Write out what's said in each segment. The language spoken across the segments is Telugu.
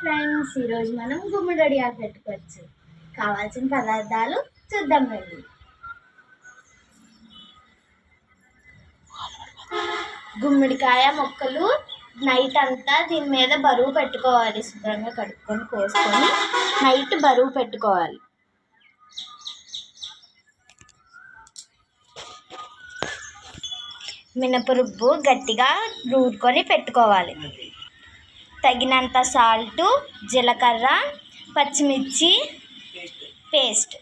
ఫ్రెండ్స్ ఈరోజు మనం గుమ్మడి అడిగా పెట్టుకోవచ్చు. కావాల్సిన పదార్థాలు చూద్దాం రండి. గుమ్మడికాయ మొక్కలు నైట్ అంతా దీని మీద బరువు పెట్టుకోవాలి. శుభ్రంగా కడుక్కొని కోసుకొని నైట్ బరువు పెట్టుకోవాలి. మినపరుబ్బు గట్టిగా రూరుకొని పెట్టుకోవాలి. తగినంత సాల్టు జీలకర్ర పచ్చిమిర్చి పేస్ట్.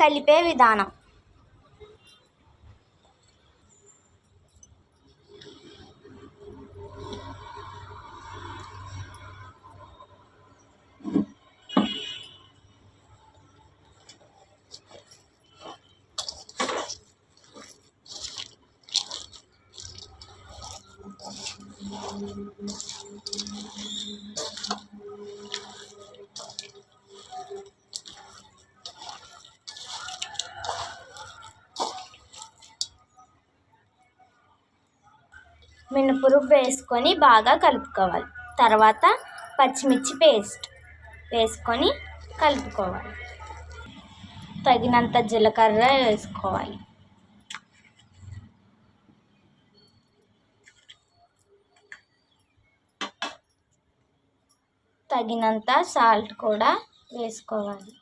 కలిపే విధానం. మినపురుగు వేసుకొని బాగా కలుపుకోవాలి. తర్వాత పచ్చిమిర్చి పేస్ట్ వేసుకొని కలుపుకోవాలి. తగినంత జీలకర్ర వేసుకోవాలి. తగినంత సాల్ట్ కూడా వేసుకోవాలి.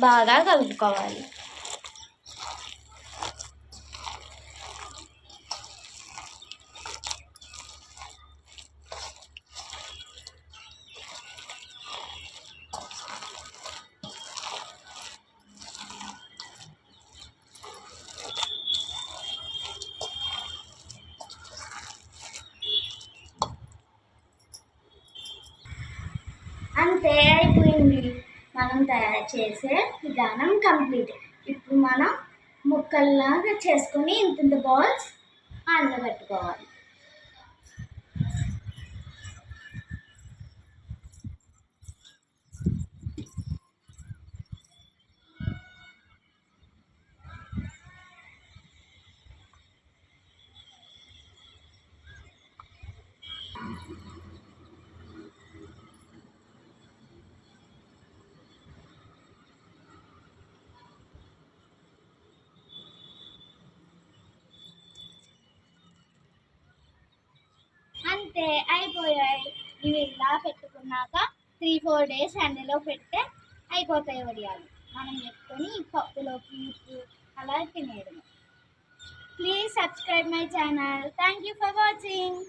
బాగా కలుపుకోవాలి. అంతే అయిపోయింది మనం తయారు చేసే విధానం కంప్లీట్ ఇప్పుడు మనం ముక్కల్లాగా చేసుకొని ఇంత బాల్స్ బాల్స్ పెట్టుకోవాలి అంతే అయిపోయాయి. ఇవి ఇలా పెట్టుకున్నాక త్రీ ఫోర్ డేస్ ఎండలో పెడితే అయిపోతాయి వడియాలు. మనం పెట్టుకొని పప్పులోకి ఉప్పు అలా తినేయడం please subscribe my channel thank you for watching